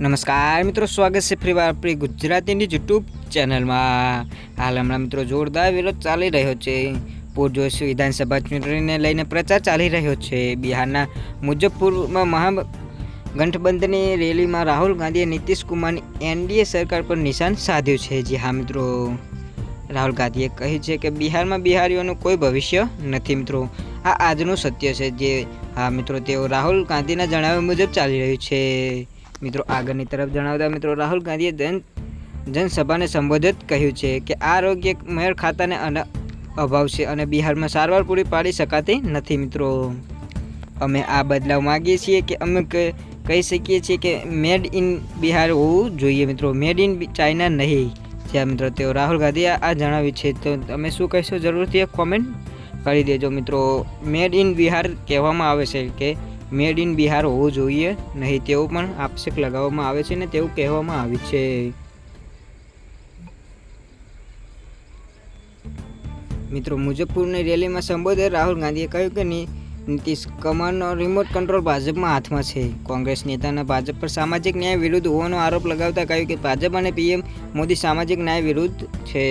નમસ્કાર મિત્રો, સ્વાગત છે ફરી વાર આપણી ગુજરાતીની યુટ્યુબ ચેનલમાં. હાલ હમણાં મિત્રો જોરદાર વિરોધ ચાલી રહ્યો છે. પૂરજોશ વિધાનસભા ચૂંટણીને લઈને પ્રચાર ચાલી રહ્યો છે. બિહારના મુજફ્ફરપુરમાં મહા ગઠબંધનની રેલીમાં રાહુલ ગાંધીએ નીતિશ કુમારની એનડીએ સરકાર પર નિશાન સાધ્યું છે. જી હા મિત્રો, રાહુલ ગાંધીએ કહ્યું છે કે બિહારમાં બિહારીઓનું કોઈ ભવિષ્ય નથી મિત્રો. આ આજનું સત્ય છે. જે હા મિત્રો, તેઓ રાહુલ ગાંધીના જણાવ્યા મુજબ ચાલી રહ્યું છે. મિત્રો, આગળની તરફ જણાવતા મિત્રો, રાહુલ ગાંધીએ જન, જનસભાને સંબોધિત કહ્યું છે કે આરોગ્ય મેળ ખાતાને અભાવ છે અને બિહારમાં સારવાર પૂરી પાડી શકાતી નથી મિત્રો. અમે આ બદલાવ માગીએ છીએ કે અમે કહી શકીએ છીએ કે મેડ ઇન બિહાર હોવું જોઈએ મિત્રો, મેડ ઇન ચાઇના નહીં. જ્યાં મિત્રો, તેઓ રાહુલ ગાંધીએ આ જણાવ્યું છે. તો તમે શું કહેશો? જરૂરથી એક કોમેન્ટ કરી દેજો મિત્રો. મેડ ઇન બિહાર કહેવામાં આવે છે કે મેડ ઇન બિહાર હોવું જોઈએ, નહીં તેવું પણ આક્ષેપ લગાવવામાં આવે છે ને તેવું કહેવામાં આવ્યું છે. મિત્રો મુજફ્ફરની રેલીમાં સંબોધે રાહુલ ગાંધીએ કહ્યું કે નીતિશ કુમારનો રિમોટ કંટ્રોલ ભાજપમાં હાથમાં છે. કોંગ્રેસ નેતાના ભાજપ પર સામાજિક ન્યાય વિરુદ્ધ હોવાનો આરોપ લગાવતા કહ્યું કે ભાજપ અને પીએમ મોદી સામાજિક ન્યાય વિરુદ્ધ છે.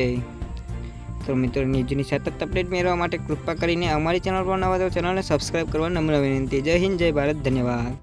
તો મિત્રો, ન્યૂઝની સતત અપડેટ મેળવવા માટે કૃપા કરીને અમારી ચેનલ પર નવા તો ચેનલને સબસ્ક્રાઇબ કરવા નમ્ર વિનંતી. જય હિન્દ, જય ભારત, ધન્યવાદ.